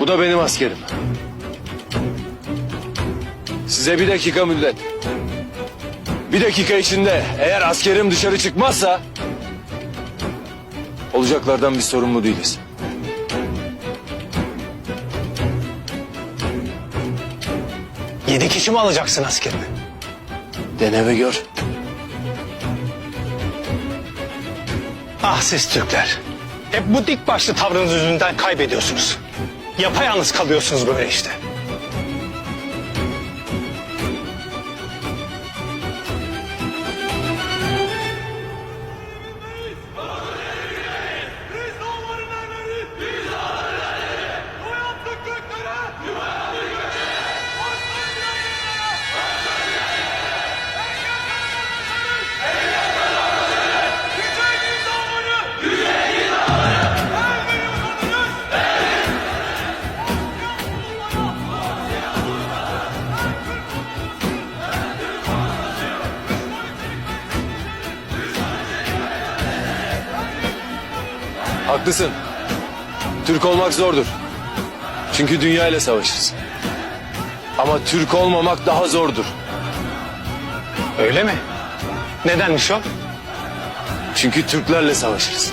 Bu da benim askerim. Size bir dakika müddet. Bir dakika içinde eğer askerim dışarı çıkmazsa... ...olacaklardan biz sorumlu değiliz. Yedi kişi mi alacaksın askerini? Dene ve gör. Ah siz Türkler. Hep bu dik başlı tavrınız yüzünden kaybediyorsunuz. Yapayalnız kalıyorsunuz böyle işte. Haklısın. Türk olmak zordur. Çünkü dünya ile savaşırız. Ama Türk olmamak daha zordur. Öyle mi? Nedenmiş o? Çünkü Türklerle savaşırız.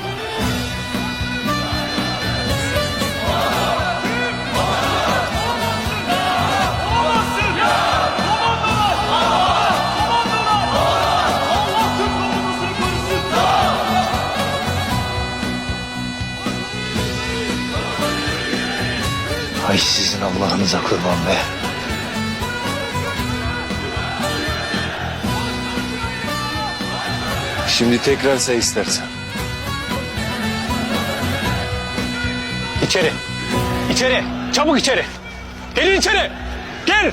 Ay sizin Allah'ınıza kurban be. Şimdi tekrar say istersen. İçeri. İçeri. Çabuk içeri. Gelin içeri. Gel.